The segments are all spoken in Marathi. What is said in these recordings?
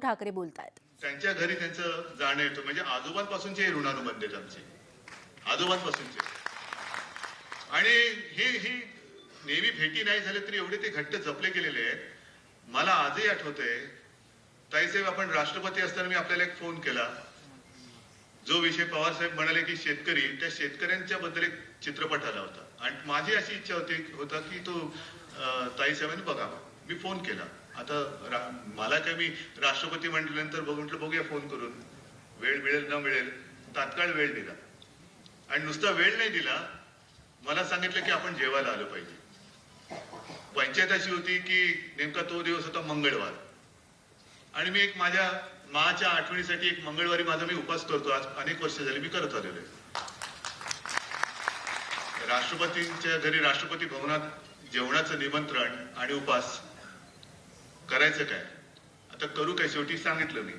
ठाकरे बोलतायत. त्यांच्या घरी त्यांचं जाणं येतं. म्हणजे आजोबांपासूनचे ऋणानुबंध आहेत आमचे. आजोबांपासूनचे. आणि हे ही नेहमी भेटी नाही झाले तरी एवढे ते घट्ट जपले गेलेले आहेत. मला आजही आठवतंय ताईसाहेब आपण राष्ट्रपती असताना मी आपल्याला एक फोन केला. जो विषय पवार साहेब म्हणाले की शेतकरी त्या शेतकऱ्यांच्या बद्दल एक चित्रपट आला होता. आणि माझी अशी इच्छा होती होता की तो अं, ताईसाहेबांनी बघावा. मी फोन केला. आता रा- मला काय मी राष्ट्रपती म्हटल्यानंतर बघ म्हटलं बघूया फोन करून. वेळ मिळेल न मिळेल तात्काळ वेळ दिला. आणि नुसता वेळ नाही दिला मला सांगितलं की आपण जेवायला आलं पाहिजे. पंचायत अशी होती की नेमका तो दिवस होता मंगळवार. आणि मी एक माझ्या माच्या आठवणीसाठी एक मंगळवारी माझा मी उपास करतो. आज अनेक वर्ष झाली मी करत आलेलो आहे. राष्ट्रपतींच्या घरी राष्ट्रपती भवनात जेवणाचं निमंत्रण आणि उपास. करायचं काय? आता करू काय? शेवटी सांगितलं मी.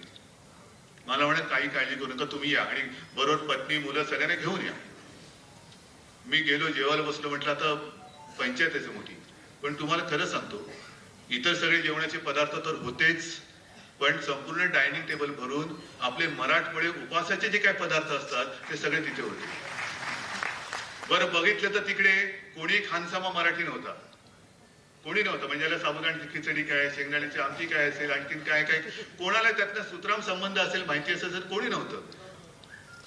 मला म्हणे काही काळजी करू नका तुम्ही या आणि बरोबर पत्नी मुलं सगळ्यांना घेऊन या. मी गेलो जेवायला बसलो म्हटलं आता पंचायत आहे मोठी. पण तुम्हाला खरं सांगतो इतर सगळे जेवणाचे पदार्थ तर होतेच पण संपूर्ण डायनिंग टेबल भरून आपले मराठमोळे उपासाचे जे काही पदार्थ असतात ते सगळे तिथे होते. बरं बघितलं तर तिकडे कोणी खानसामा मराठी नव्हता. कोणी नव्हतं. म्हणजे याला साबुदाण्याची खिचडी काय शेंगदाण्याची आमटी काय असेल आणखीन काय काय कोणाला त्यातनं सुतराम संबंध असेल माहिती असेल तर कोणी नव्हतं.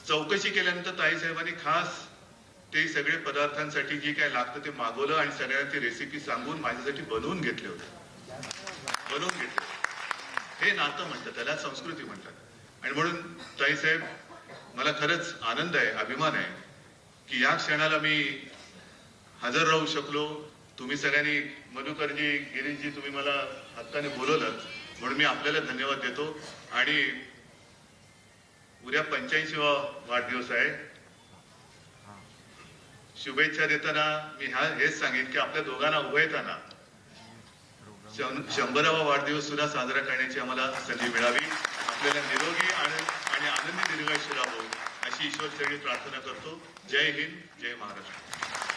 चौकशी केल्यानंतर ताईसाहेबांनी खास ते सगळे पदार्थांसाठी जे काय लागतं ते मागवलं आणि सगळ्यांना ती रेसिपी सांगून माझ्यासाठी बनवून घेतले होते. बनवून घेतले हे नातं म्हणतात त्याला संस्कृती म्हणतात. आणि म्हणून ताईसाहेब मला खरंच आनंद आहे अभिमान आहे की या क्षणाला मी हजर राहू शकलो तुम्ही सगळ्यांनी मधुकरजी गिरीशजी तुम्ही मला हक्काने बोलवलं म्हणून मी आपल्याला धन्यवाद देतो. आणि उद्या पंच्याऐंशीवा वाढदिवस आहे. शुभेच्छा देताना मी हा हेच सांगेन की आपल्या दोघांना उभयताना येताना शंभरावा वाढदिवस सुद्धा साजरा करण्याची आम्हाला संधी मिळावी. आपल्याला निरोगी आनंद आणि आनंदी दीर्घायुष्य राहावं अशी ईश्वर प्रार्थना करतो. जय हिंद जय महाराष्ट्र.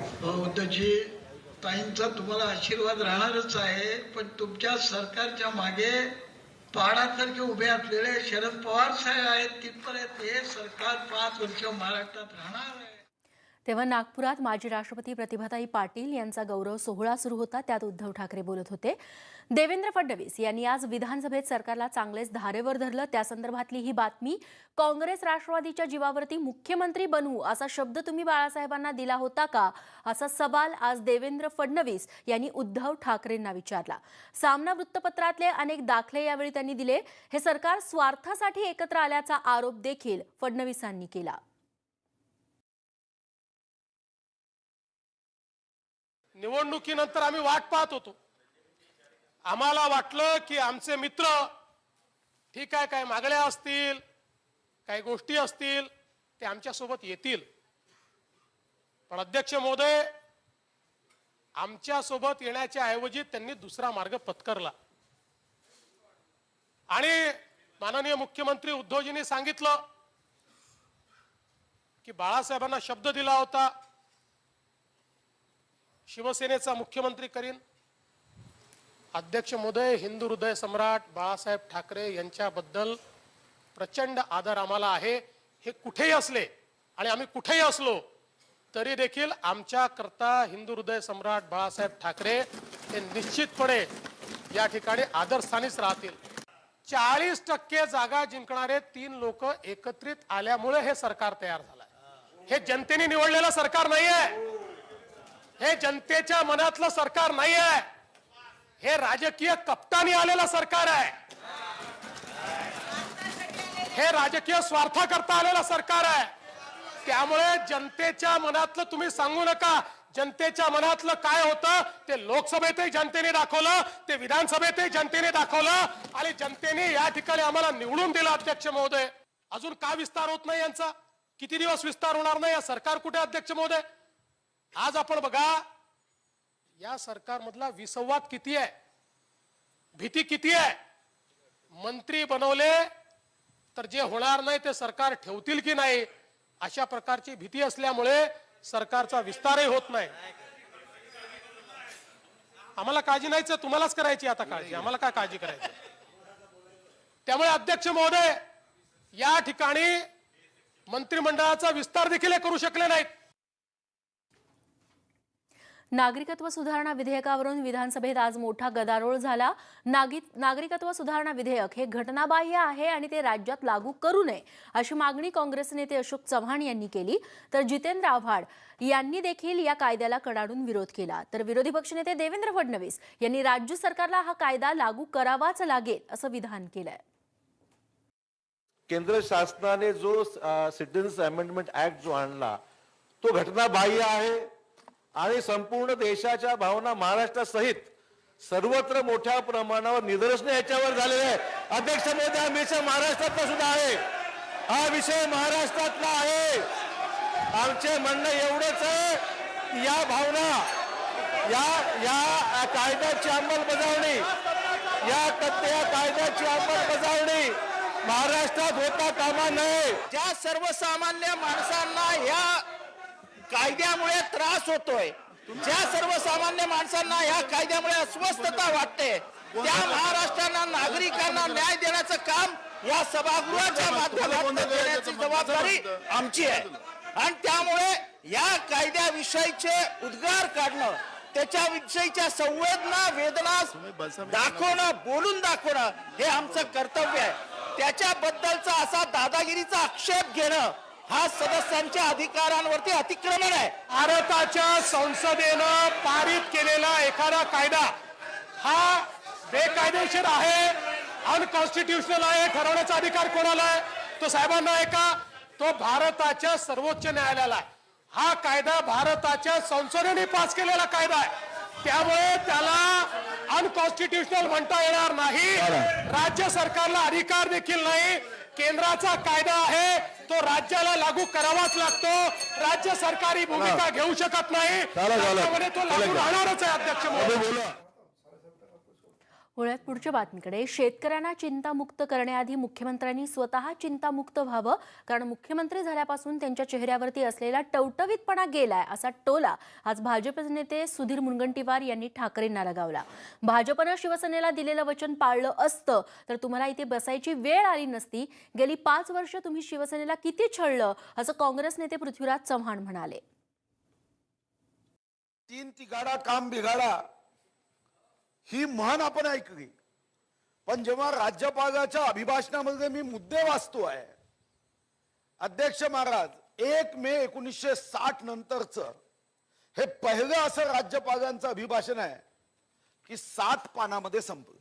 हो, उद्धवजी ताईंचा तुम्हाला आशीर्वाद राहणारच आहे पण तुमच्या सरकारच्या मागे पाडासारखे उभे असलेले शरद पवार साहेब आहेत तिथपर्यंत हे सरकार पाच वर्ष महाराष्ट्रात राहणार आहे. तेव्हा नागपुरात माजी राष्ट्रपती प्रतिभाताई पाटील यांचा गौरव सोहळा सुरू होता. त्यात उद्धव ठाकरे बोलत होते. देवेंद्र फडणवीस यांनी आज विधानसभेत सरकारला चांगलेच धारेवर धरलं. त्या संदर्भातली ही बातमी काँग्रेस राष्ट्रवादीच्या जीवावरती मुख्यमंत्री बनवू असा शब्द तुम्ही बाळासाहेबांना दिला होता का? असा सवाल आज देवेंद्र फडणवीस यांनी उद्धव ठाकरेंना विचारला. सामना वृत्तपत्रातले अनेक दाखले यावेळी त्यांनी दिले. हे सरकार स्वार्थासाठी एकत्र आल्याचा आरोप देखील फडणवीसांनी केला. निवडणुकीनंतर आम्ही वाट पाहत होतो. आम्हाला वाटलं की आमचे मित्र ठीक आहे काय मागण्या असतील काही गोष्टी असतील ते आमच्यासोबत येतील. पण अध्यक्ष महोदय आमच्यासोबत येण्याच्या ऐवजी त्यांनी दुसरा मार्ग पत्करला. आणि माननीय मुख्यमंत्री उद्धवजींनी सांगितलं की बाळासाहेबांना शब्द दिला होता शिवसेनेचा मुख्यमंत्री करीन. अध्यक्ष महोदय हिंदू हृदय सम्राट बाळासाहेब ठाकरे यांच्याबद्दल प्रचंड आदर आम्हाला आहे. हे कुठेही असले आणि आम्ही कुठेही असलो तरी देखील आमच्याकरता हिंदू हृदय सम्राट बाळासाहेब ठाकरे हे निश्चितपणे या ठिकाणी आदरस्थानीच राहतील. चाळीस टक्के जागा जिंकणारे तीन लोक एकत्रित आल्यामुळे हे सरकार तयार झालं हे जनतेने निवडलेलं सरकार नाहीये. हे जनतेच्या मनातलं सरकार नाही आहे हे राजकीय कप्तानी आलेलं सरकार आहे. हे राजकीय स्वार्थाकरता आलेलं सरकार आहे. त्यामुळे जनतेच्या मनातलं तुम्ही सांगू नका. जनतेच्या मनातलं काय होतं ते लोकसभेतही जनतेने दाखवलं ते विधानसभेतही जनतेने दाखवलं आणि जनतेने या ठिकाणी आम्हाला निवडून दिलं अध्यक्ष महोदय. अजून का विस्तार होत नाही यांचा? किती दिवस विस्तार होणार नाही? या सरकार कुठे अध्यक्ष महोदय? आज आपण बघा या सरकारमधला विसंवाद किती आहे? भीती किती आहे? मंत्री बनवले तर जे होणार नाही ते सरकार ठेवतील की नाही? अशा प्रकारची भीती असल्यामुळे सरकारचा विस्तारही होत नाही. आम्हाला काळजी नाहीच तुम्हालाच करायची आता काळजी. आम्हाला काय काळजी करायची? त्यामुळे अध्यक्ष महोदय या ठिकाणी मंत्रिमंडळाचा विस्तार देखील हे करू शकले नाहीत. नागरिकत्व सुधारणा विधेयकावरून विधानसभेत आज मोठा गदारोळ झाला. नागरिकत्व सुधारणा विधेयक हे घटनाबाह्य आहे आणि ते राज्यात लागू करू नये अशी मागणी काँग्रेस नेते अशोक चव्हाण यांनी केली. तर जितेंद्र आव्हाड यांनी देखील या कायद्याला कडाडून विरोध केला. तर विरोधी पक्षनेते देवेंद्र फडणवीस यांनी राज्य सरकारला हा कायदा लागू करावाच लागेल असं विधान केलंय. केंद्र शासनाने जो सिटीजन्स अमेंडमेंट ऍक्ट जो आणला तो घटनाबाह्य आहे. आणि संपूर्ण देशाच्या भावना महाराष्ट्रासहित सर्वत्र मोठ्या प्रमाणावर निदर्शन याच्यावर झालेले आहे अध्यक्ष मोदी हा विषय महाराष्ट्रातला सुद्धा आहे. हा विषय महाराष्ट्रातला आहे. आमचे म्हणणं एवढंच आहे की या भावना या या कायद्याची अंमलबजावणी या कत- या कायद्याची अंमलबजावणी महाराष्ट्रात होता कामा नये. ज्या सर्वसामान्य माणसांना या कायद्यामुळे त्रास होतोय. ज्या सर्वसामान्य माणसांना या कायद्यामुळे अस्वस्थता वाटते त्या महाराष्ट्राला नागरिकांना न्याय देण्याचं काम या सभागृहाच्या माध्यमातून देण्याची जबाबदारी आमची आहे. आणि त्यामुळे या कायद्याविषयीचे उद्गार काढणं त्याच्याविषयीच्या संवेदना वेदना दाखवणं बोलून दाखवणं हे आमचं कर्तव्य आहे. त्याच्याबद्दलचा असा दादागिरीचा आक्षेप घेणं हा सदस्यांच्या अधिकारांवरती अतिक्रमण आहे. भारताच्या संसदेनं पारित केलेला एखादा कायदा हा बेकायदेशीर आहे अनकॉन्स्टिट्युशनल आहे ठरवण्याचा अधिकार कोणाला आहे? तो साहेबांना आहे का? तो भारताच्या सर्वोच्च न्यायालयाला आहे. हा कायदा भारताच्या संसदेने पास केलेला कायदा आहे. त्यामुळे त्याला अनकॉन्स्टिट्युशनल म्हणता येणार नाही. राज्य सरकारला अधिकार देखील नाही. केंद्राचा कायदा आहे तो राज्याला लागू करावाच लागतो. राज्य सरकारी भूमिका घेऊ शकत नाही. तो लागू. राहणारच आहे अध्यक्ष महोदय. बोला. वळ्यात पुढच्या बातमीकडे. शेतकऱ्यांना चिंतामुक्त करण्याआधी मुख्यमंत्र्यांनी स्वतः चिंतामुक्त व्हावं कारण मुख्यमंत्री झाल्यापासून त्यांच्या चेहऱ्यावरती असलेला टवटवीतपणा गेलाय असा टोला आज भाजप नेते सुधीर मुनगंटीवार यांनी ठाकरेंना लगावला. भाजपनं शिवसेनेला दिलेलं वचन पाळलं असतं तर तुम्हाला इथे बसायची वेळ आली नसती. गेली पाच वर्ष तुम्ही शिवसेनेला किती छळलं असं काँग्रेस नेते पृथ्वीराज चव्हाण म्हणाले. तीन तिघाडा काम बिघाडा. ही म्हण आपण ऐकली. पण जेव्हा राज्यपालाच्या अभिभाषणामध्ये मी मुद्दे वाचतो आहे अध्यक्ष महाराज एक मे एकोणीसशे साठ नंतरच हे पहिलं असं राज्यपालांचं अभिभाषण आहे की सात पानामध्ये संपलं.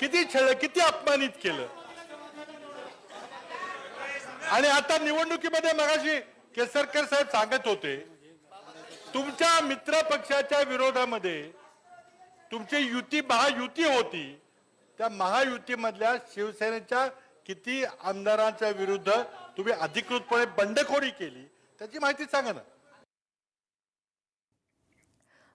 किती छळ किती अपमानित केलं. आणि आता निवडणुकीमध्ये मगाशी केसरकर साहेब सांगत होते तुमच्या मित्र पक्षाच्या विरोधामध्ये तुमची युती महायुती होती. त्या महायुतीमधल्या शिवसेनेच्या किती आमदारांच्या विरुद्ध तुम्ही अधिकृतपणे बंडखोरी केली त्याची माहिती सांगा ना.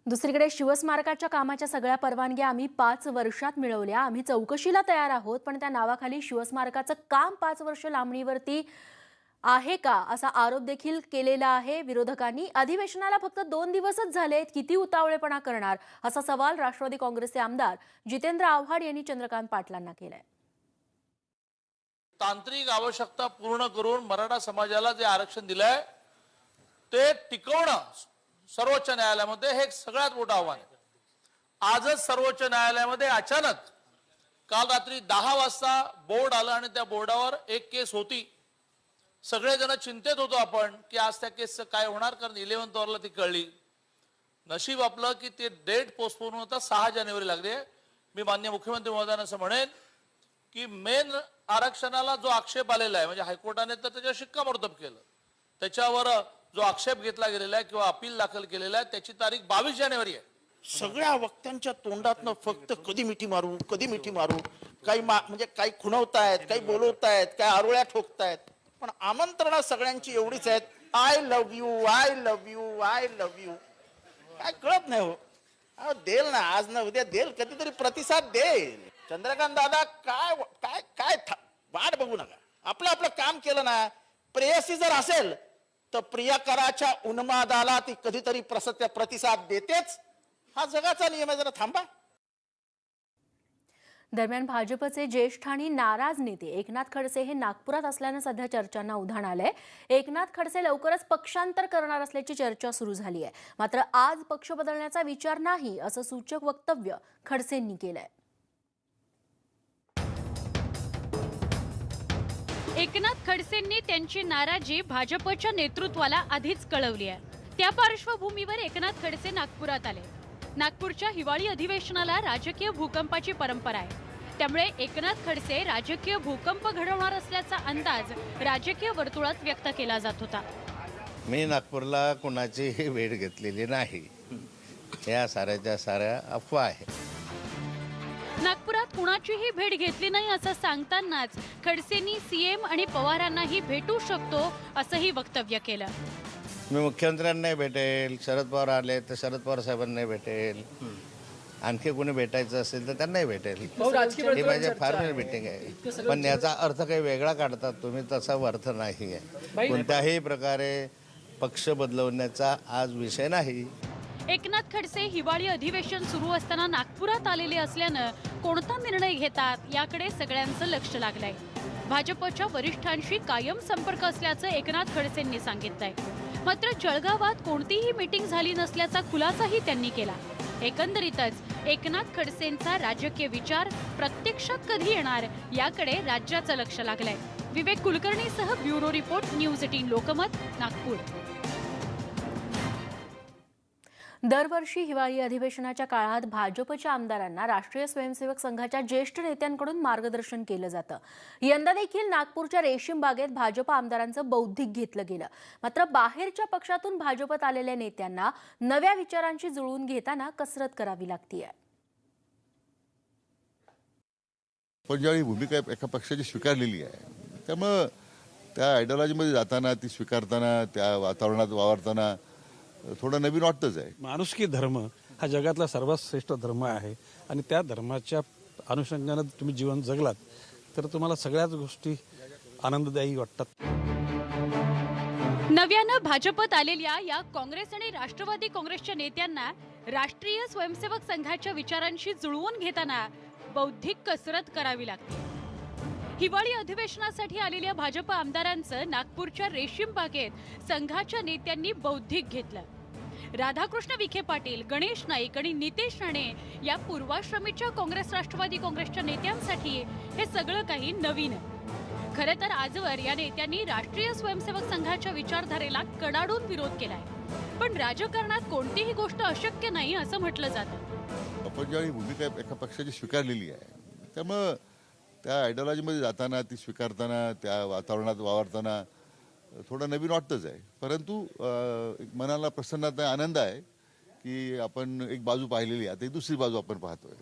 दुसरीकडे शिवस्मारकाच्या कामाच्या सगळ्या परवानग्या आम्ही पाच वर्षात मिळवल्या. आम्ही चौकशीला तयार आहोत पण त्या नावाखाली शिवस्मारकाचं काम पाच वर्ष लांबणीवरती आहे का असा आरोप देखील केलेला आहे विरोधकांनी? अधिवेशनाला फक्त दोन दिवसच झाले किती उतावळेपणा करणार? असा सवाल राष्ट्रवादी काँग्रेसचे आमदार जितेंद्र आव्हाड यांनी चंद्रकांत पाटलांना केलाय. तांत्रिक आवश्यकता पूर्ण करून मराठा समाजाला जे आरक्षण दिलंय ते टिकवणं सर्वोच्च न्यायालयामध्ये हे एक सगळ्यात मोठं आव्हान आहे. आजच सर्वोच्च न्यायालयामध्ये अचानक काल रात्री दहा वाजता बोर्ड आलं आणि त्या बोर्डावर एक केस होती. सगळेजण चिंतेत होतो आपण की आज त्या केसचं काय होणार कारण इलेव्हन्थ आवरला ती कळली. नशीब आपलं की ते डेट पोस्टपोन होता सहा जानेवारी लागली मी मान्य मुख्यमंत्री महोदयांना असं म्हणेन की मेन आरक्षणाला जो आक्षेप आलेला आहे म्हणजे हायकोर्टाने तर त्याच्यावर शिक्कामोर्तब केलं. त्याच्यावर जो आक्षेप घेतला गेलेला आहे किंवा अपील दाखल केलेला आहे त्याची तारीख बावीस जानेवारी आहे. सगळ्या वक्त्यांच्या तोंडातनं फक्त कधी मिठी मारू कधी मिठी मारू काही म्हणजे काही खुणवतायत काही बोलवतायत काही आरोळ्या ठोकतायत. पण आमंत्रणा सगळ्यांची एवढीच आहेत. I love you I love you I love you काय कळत नाही हो. अहो, देल ना आज ना उद्या देल कधीतरी प्रतिसाद देईल. चंद्रकांत दादा काय काय काय था- वाट बघू नका. आपलं आपलं काम केलं ना प्रेयसी जर असेल तर प्रियकराच्या उन्मादाला ती कधीतरी प्रसत्य प्रतिसाद देतेच. हा जगाचा नियम आहे जरा थांबा. दरम्यान भाजपचे ज्येष्ठ आणि नाराज नेते एकनाथ खडसे हे नागपुरात असल्यानं सध्या चर्चांना उधाण आलंय. एकनाथ खडसे लवकरच पक्षांतर करणार असल्याची चर्चा सुरू झाली आहे. मात्र आज पक्ष बदलण्याचा विचार नाही असं सूचक वक्तव्य खडसेंनी केलंय. एकनाथ खडसेंनी त्यांची नाराजी भाजपच्या नेतृत्वाला आधीच कळवली आहे. त्या पार्श्वभूमीवर एकनाथ खडसे नागपुरात आले. नागपूरच्या हिवाळी अधिवेशनाला राजकीय भूकंपाची परंपरा आहे. त्यामुळे एकनाथ खडसे राजकीय भूकंप घडवणार असल्याचा अंदाज राजकीय वर्तुळात व्यक्त केला जात होता. मी नागपूरला कुणाचीही भेट घेतलेली नाही. या साऱ्याच्या साऱ्या अफवा आहे. नागपुरात कुणाचीही भेट घेतली नाही असं सांगतानाच खडसेंनी सीएम आणि पवारांनाही भेटू शकतो असंही वक्तव्य केलं. मी मुख्यमंत्र्यांनाही भेटेल शरद पवार आले तर शरद पवार साहेबांनाही भेटेल. आणखी कोणी भेटायचं असेल तर त्यांनाही भेटेल. ही माझी फार्मल मिटिंग आहे. पण याचा अर्थ काही वेगळा काढतात तुम्ही तसा अर्थ नाही आहे. कोणत्याही प्रकारे पक्ष बदलवण्याचा आज विषय नाही. एकनाथ खडसे हिवाळी अधिवेशन सुरू असताना नागपुरात आलेले असल्यानं कोणता निर्णय घेतात याकडे सगळ्यांचं लक्ष लागलंय. भाजपच्या वरिष्ठांशी कायम संपर्क असल्याचं एकनाथ खडसेंनी सांगितलंय. मात्र जळगावात कोणतीही मीटिंग झाली नसल्याचा खुलासाही त्यांनी केला. एकंदरीतच एकनाथ खडसेंचा राजकीय विचार प्रत्यक्षात कधी येणार याकडे राज्याचं लक्ष लागलंय. Vivek कुलकर्णीसह bureau report news eighteen Lokmat Nagpur. दरवर्षी हिवाळी अधिवेशनाच्या काळात भाजपच्या आमदारांना राष्ट्रीय स्वयंसेवक संघाच्या ज्येष्ठ नेत्यांकडून मार्गदर्शन केलं जातं. यंदा देखील नागपूरच्या रेशीम बागेत भाजप आमदारांचं बौद्धिक घेतलं गेलं. मात्र बाहेरच्या पक्षातून भाजपत आलेल्या नेत्यांना नव्या विचारांशी जुळवून घेताना कसरत करावी लागतीये. पण ज्यावेळी भूमिका एका पक्षाची स्वीकारलेली आहे त्यामुळं त्या आयडिओलॉजीमध्ये जाताना ती स्वीकारताना त्या वातावरणात वावरताना थोडं नवीन वाटतंच आहे. माणुसकी धर्म हा जगातला सर्वात श्रेष्ठ धर्म आहे. आणि त्या धर्माच्या अनुषंगानं तुम्ही जीवन जगलात तर तुम्हाला सगळ्याच गोष्टी आनंददायी वाटतात. नव्यानं भाजपत आलेल्या या काँग्रेस आणि राष्ट्रवादी काँग्रेसच्या नेत्यांना राष्ट्रीय स्वयंसेवक संघाच्या विचारांशी जुळवून घेताना बौद्धिक कसरत करावी लागते. हिवाळी अधिवेशनासाठी आलेल्या भाजप आमदारांचं नागपूरच्या रेशीम बागेत संघाच्या नेत्यांनी बौद्धिक घेतलं. राधाकृष्ण विखे पाटील गणेश नाईक आणि नितेश राणे या पूर्वाश्रमीच्या काँग्रेस राष्ट्रवादी काँग्रेसच्या नेत्यांसाठी हे सगळं काही नवीन. आहे खरं तर आजवर या नेत्यांनी राष्ट्रीय स्वयंसेवक संघाच्या विचारधारेला कडाडून विरोध केलाय. पण राजकारणात कोणतीही गोष्ट अशक्य नाही असं म्हटलं जातं. आपण ज्यावेळी भूमिका एका पक्षाची स्वीकारलेली आहे. त्यामुळं त्या आयडिओलॉजीमध्ये जाताना ती स्वीकारताना त्या वातावरणात वावरताना थोडं नवीन वाटतंच आहे. परंतु मनाला प्रसन्नता आनंद आहे की आपण एक बाजू पाहिलेली आहे. आता दुसरी बाजू आपण पाहतोय.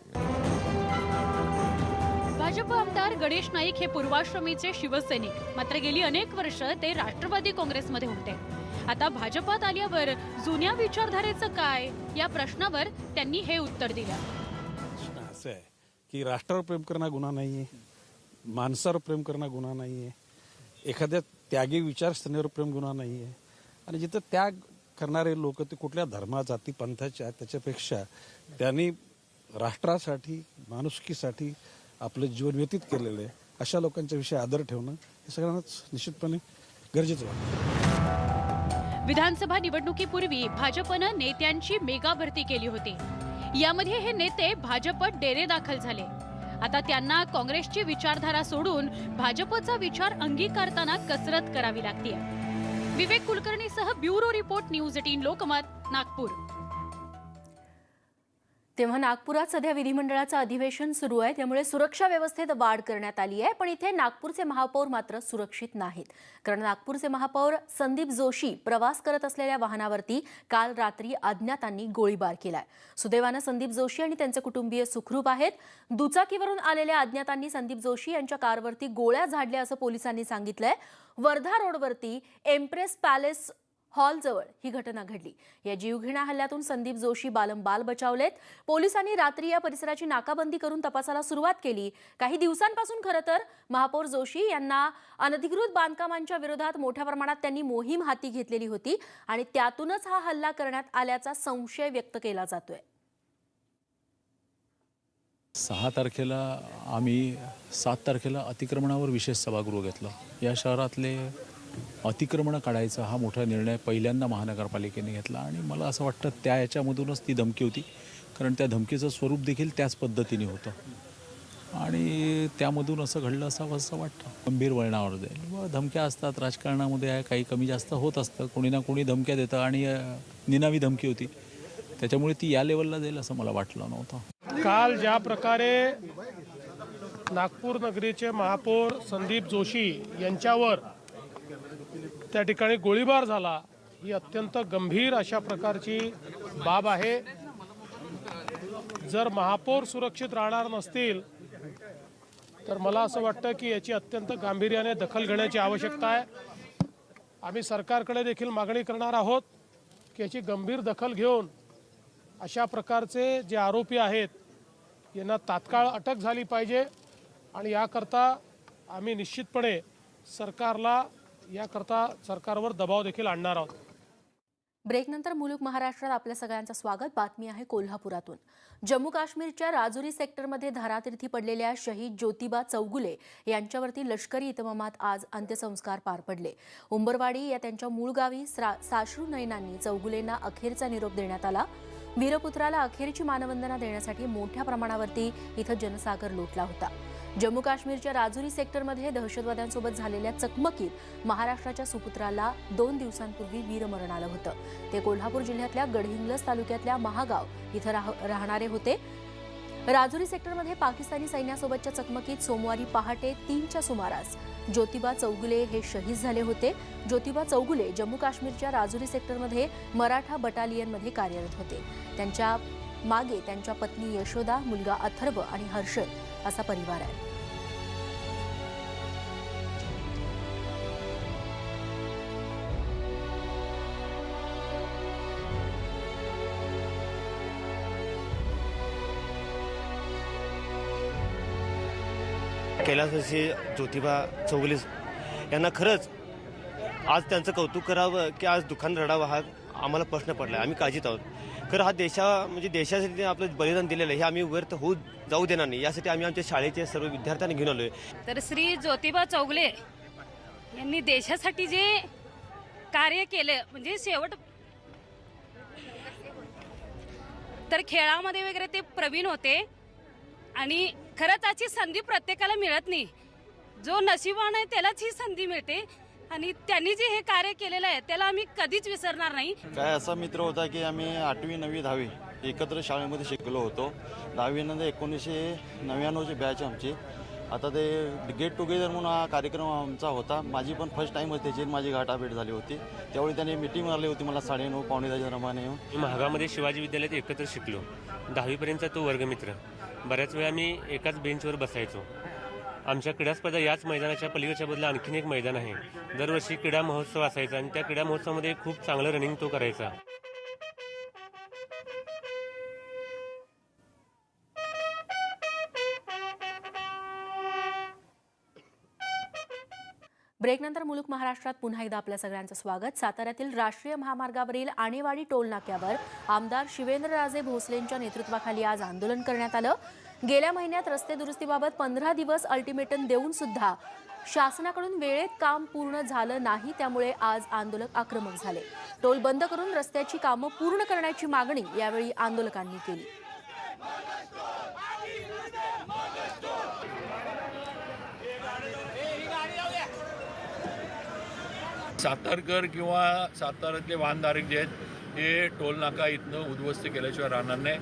भाजप आमदार गणेश नाईक हे पूर्वाश्रमीचे शिवसैनिक. मात्र गेली अनेक वर्ष ते राष्ट्रवादी काँग्रेसमध्ये होते. आता भाजपात आल्यावर जुन्या विचारधारेचं काय? या प्रश्नावर त्यांनी हे उत्तर दिलं. प्रश्न असं आहे की राष्ट्रावर प्रेम करणं गुन्हा नाही आहे माणसावर प्रेम करणं गुन्हा नाही आहे एखाद्या त्यागी विचारसरणीवर प्रेम गुन्हा नाही आहे आणि जिथं त्याग करणारे लोक ते कुठल्या धर्मा जाती पंथाच्या त्याच्यापेक्षा त्यांनी राष्ट्रासाठी माणुसकीसाठी आपलं जीवन व्यतीत केलेलं आहे. अशा लोकांच्या विषयी आदर ठेवणं हे सगळ्यांनाच निश्चितपणे गरजेचं वाटतं. विधानसभा निवडणुकीपूर्वी भाजपनं नेत्यांची मेगा भरती केली होती. यामध्ये हे नेते भाजपत डेरे दाखल झाले. आता त्यांना काँग्रेसची विचारधारा सोडून भाजपचा विचार अंगीकारताना कसरत करावी लागते Vivek कुलकर्णीसह bureau report news eighteen Lokmat Nagpur. तेव्हा नागपुरात सध्या विधिमंडळाचं अधिवेशन सुरू आहे. त्यामुळे सुरक्षा व्यवस्थेत वाढ करण्यात आली आहे. पण इथे नागपूरचे महापौर मात्र सुरक्षित नाहीत. कारण नागपूरचे महापौर संदीप जोशी प्रवास करत असलेल्या वाहनावरती काल रात्री अज्ञातांनी गोळीबार केलाय. सुदैवानं संदीप जोशी आणि त्यांचे कुटुंबीय सुखरूप आहेत. दुचाकीवरून आलेल्या अज्ञातांनी संदीप जोशी यांच्या कारवरती गोळ्या झाडल्या असं पोलिसांनी सांगितलंय. वर्धा रोडवरती एम्प्रेस पॅलेस हॉलजवळ ही घटना घडली. या जीवघेण्या हल्ल्यातून संदीप जोशी बालंबाल बचावलेत. पोलिसांनी रात्री या परिसराची नाकाबंदी करून तपासाला सुरुवात केली. काही दिवसांपासून खरं तर महापौर जोशी यांना अनधिकृत बांधकामांच्या विरोधात मोठ्या प्रमाणात त्यांनी मोहीम हाती घेतलेली होती आणि त्यातूनच हा हल्ला करण्यात आल्याचा संशय व्यक्त केला जातोय. सहा तारखेला आम्ही सात तारखेला अतिक्रमणावर विशेष सभागृह घेतलं. या शहरातले अतिक्रमणं काढायचा हा मोठा निर्णय पहिल्यांदा महानगरपालिकेने घेतला आणि मला असं वाटतं त्या याच्यामधूनच ती धमकी होती. कारण त्या धमकीचं स्वरूप देखील त्याच पद्धतीने होतं. आणि त्यामधून असं घडलं असावं असं वाटतं. गंभीर वळणावर जाईल. व धमक्या असतात. राजकारणामध्ये आहे काही कमी जास्त होत असतं. कोणी ना कोणी धमक्या देतं आणि निनावी धमकी होती. त्याच्यामुळे ती या लेवलला जाईल असं मला वाटलं नव्हतं. काल ज्या प्रकारे नागपूर नगरीचे महापौर संदीप जोशी यांच्यावर त्या ठिकाणी गोळीबार झाला. ही अत्यंत गंभीर अशा प्रकारची बाब आहे. जर महापौर सुरक्षित राहणार नसतील तर मला असं वाटतं की याची अत्यंत गांभीर्याने दखल घेण्याची आवश्यकता आहे. आम्ही सरकारकडे देखील मागणी करणार आहोत की याची गंभीर दखल घेऊन अशा प्रकारचे जे आरोपी आहेत यांना तात्काळ अटक झाली पाहिजे. आणि याकरता आम्ही निश्चितपणे सरकारला याकरता सरकारवर दबाव देखील आणणार आहोत. ब्रेकनंतर मुलुक महाराष्ट्रात आपल्या सगळ्यांचं स्वागत. बातमी आहे कोल्हापुरातून. जम्मू काश्मीरच्या राजुरी सेक्टरमध्ये धारातीर्थी पडलेल्या शहीद ज्योतिबा चौगुले यांच्यावरती लष्करी इतमामात आज अंत्यसंस्कार पार पडले. उंबरवाडी या त्यांच्या मूळ गावी साश्रू नयनांनी चौगुलेंना अखेरचा निरोप देण्यात आला. वीरपुत्राला अखेरची मानवंदना देण्यासाठी मोठ्या प्रमाणावरती इथं जनसागर लोटला होता. जम्मू काश्मीरच्या राजुरी सेक्टरमध्ये दहशतवाद्यांसोबत झालेल्या चकमकीत महाराष्ट्राच्या सुपुत्राला दोन दिवसांपूर्वी वीरमरण आलं होतं. ते कोल्हापूर जिल्ह्यातल्या गडहिंग्लज तालुक्यातल्या महागाव इथं राह राहणारे होते. राजुरी सेक्टरमध्ये पाकिस्तानी सैन्यासोबतच्या चकमकीत सोमवारी पहाटे तीनच्या सुमारास ज्योतिबा चौगुले हे शहीद झाले होते. ज्योतिबा चौगुले जम्मू काश्मीरच्या राजुरी सेक्टरमध्ये मराठा बटालियनमध्ये कार्यरत होते. त्यांच्या मागे त्यांच्या पत्नी यशोदा मुलगा अथर्व आणि हर्षद असा परिवार आहे. कैलासवासी ज्योतिबा चौगुले यांना खरंच आज त्यांचं कौतुक करावं की आज दुकान रडावं हा आम्हाला प्रश्न पडला आहे आम्ही काळजीत आहोत. खरं हा देशा म्हणजे देशासाठी आपलं बलिदान दिलेलं आहे हे आम्ही व्यर्थ होऊ जाऊ देणार नाही. यासाठी आम्ही आमच्या शाळेचे सर्व विद्यार्थ्यांनी घेऊन आलोय. तर श्री ज्योतिबा चौगले यांनी देशासाठी जे कार्य केलं म्हणजे शेवट तर खेळामध्ये वगैरे ते प्रवीण होते आणि खरंच अशी संधी प्रत्येकाला मिळत नाही. जो नशिबान आहे त्यालाच ही संधी मिळते. आणि त्यांनी जे हे कार्य केलेलं आहे त्याला आम्ही कधीच विसरणार नाही. काय असा मित्र होता की आम्ही आठवी नववी दहावी एकत्र शाळेमध्ये शिकलो होतो. दहावीनंतर एकोणीसशे नव्याण्णवची बॅच आमची. आता ते गेट टुगेदर म्हणून हा कार्यक्रम आमचा होता. माझी पण फर्स्ट टाईम होती त्याची. माझी गाठाभेट झाली होती. त्यावेळी त्यांनी मिटिंग आली होती. मला साडेनऊ पावणे दहाच्या रमाने येऊन. मी महागामध्ये शिवाजी विद्यालयात एकत्र शिकलो. दहावीपर्यंतचा तो वर्गमित्र. बऱ्याच वेळा आम्ही एकाच बेंचवर बसायचो. आमच्या क्रीडा स्पर्धा याच मैदानाच्या पलीकडच्या बदला आणखीन एक मैदान आहे. दरवर्षी क्रीडा महोत्सव असायचा आणि त्या क्रीडा महोत्सवामध्ये खूप चांगलं रनिंग तो करायचा. ब्रेकनंतर मुलुक महाराष्ट्रात पुन्हा एकदा आपल्या सगळ्यांचं स्वागत. साताऱ्यातील राष्ट्रीय महामार्गावरील आणेवाडी टोल नाक्यावर आमदार शिवेंद्रराजे भोसलेंच्या नेतृत्वाखाली आज आंदोलन करण्यात आलं. गेल्या महिन्यात रस्ते दुरुस्तीबाबत पंधरा दिवस अल्टिमेटम देऊन सुद्धा शासनाकडून वेळेत काम पूर्ण झालं नाही त्यामुळे आज आंदोलक आक्रमक झाले. टोल बंद करून रस्त्याची कामं पूर्ण करण्याची मागणी यावेळी आंदोलकांनी केली. सातारकर किंवा साताऱ्यातले वाहनधारक जे आहेत हे टोल नाका इथनं उद्ध्वस्त केल्याशिवाय राहणार नाही.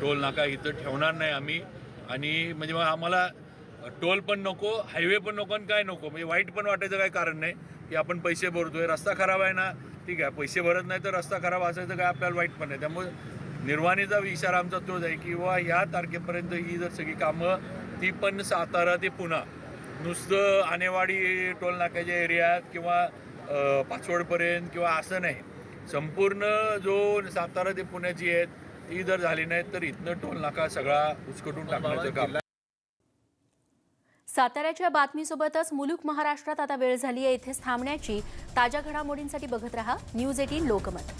टोल नाका इथं ठेवणार नाही आम्ही. आणि म्हणजे मग आम्हाला टोल पण नको हायवे पण नको आणि काय नको. म्हणजे वाईट पण वाटायचं काय कारण नाही की आपण पैसे भरतोय. रस्ता खराब आहे ना ठीक आहे. पैसे भरत नाही तर रस्ता खराब असायचं काय आपल्याला वाईट पण नाही. त्यामुळे निर्वाणीचा इशारा आमचा तोच आहे किंवा ह्या तारखेपर्यंत ही जर सगळी कामं ती पण सातारा ते पुन्हा नुसतं आणेवाडी टोल नाक्याच्या एरियात किंवा पाचवडपर्यंत किंवा असं नाही. संपूर्ण जो सातारा ते पुण्याची आहेत ती जर झाली नाही तर इथनं टोल नाका सगळा उचकटून टाकण्याचं काम. साताऱ्याच्या बातमीसोबतच मुलुक महाराष्ट्रात आता वेळ झाली आहे इथेच थांबण्याची. ताज्या घडामोडींसाठी बघत रहा न्यूज एटीन लोकमत.